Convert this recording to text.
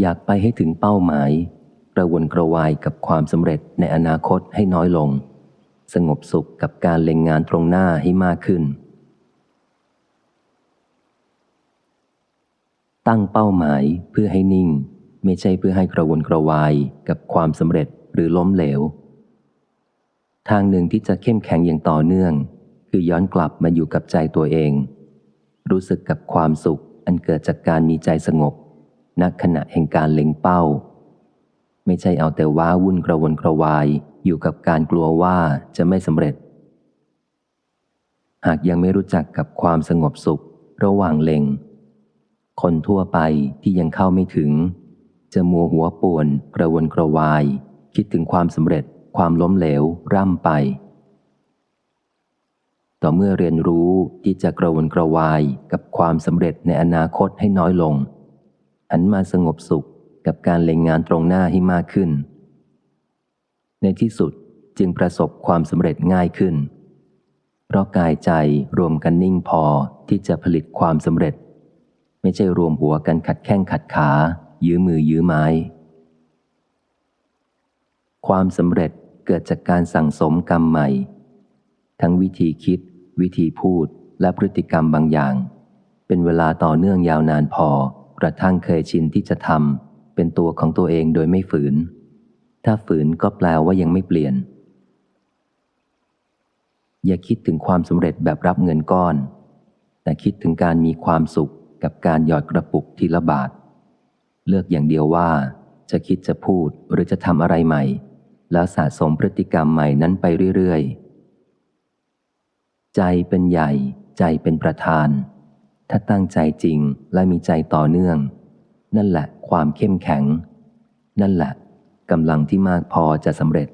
อยากไปให้ถึงเป้าหมายกระวนกระวายกับความสำเร็จในอนาคตให้น้อยลง สงบสุขกับการเล็งงานตรงหน้าให้มากขึ้น ตั้งเป้าหมายเพื่อให้นิ่ง ไม่ใช่เพื่อให้กระวนกระวายกับความสำเร็จหรือล้มเหลว ทางหนึ่งที่จะเข้มแข็งอย่างต่อเนื่อง คือย้อนกลับมาอยู่กับใจตัวเอง รู้สึกกับความสุขอันเกิดจากการมีใจสงบ ณขณะแห่งการเล็งเป้า ไม่ใช่เอาแต่ว้าวุ่นกระวนกระวายอยู่กับการกลัวว่าจะไม่สำเร็จ หากยังไม่รู้จักกับความสงบสุขระหว่างเล็ง คนทั่วไปที่ยังเข้าไม่ถึง จะมัวหัวป่วนกระวนกระวาย คิดถึงความสำเร็จความล้มเหลวร่ำไปต่อเมื่อเรียนรู้ที่จะกระวนกระวายกับความสำเร็จในอนาคตให้น้อยลง หันมาสงบสุขกับการเล็งงานตรงหน้าให้มากขึ้น ในที่สุดจึงประสบความสำเร็จง่ายขึ้น เพราะกายใจรวมกันนิ่งพอที่จะผลิตความสำเร็จ ไม่ใช่รวมหัวกันขัดแข้งขัดขา ยื้อมือยื้อไม้ ความสำเร็จเกิดจากการสั่งสมกรรมใหม่ ทั้งวิธีคิด วิธีพูดและพฤติกรรมบางอย่าง เป็นเวลาต่อเนื่องยาวนานพอ กระทั่งเคยชินที่จะทำเป็นตัวของตัวเองโดยไม่ฝืน ถ้าฝืนก็แปลว่ายังไม่เปลี่ยน อย่าคิดถึงความสำเร็จแบบรับเงินก้อน แต่คิดถึงการมีความสุขกับการหยอดกระปุกทีละบาท เลือกอย่างเดียวว่า จะคิดจะพูดหรือจะทำอะไรใหม่ แล้วสะสมพฤติกรรมใหม่นั้นไปเรื่อยๆ ใจเป็นใหญ่ ใจเป็นประธาน ถ้าตั้งใจจริงและมีใจต่อเนื่อง นั่นแหละความเข้มแข็ง นั่นแหละกำลังที่มากพอจะสำเร็จ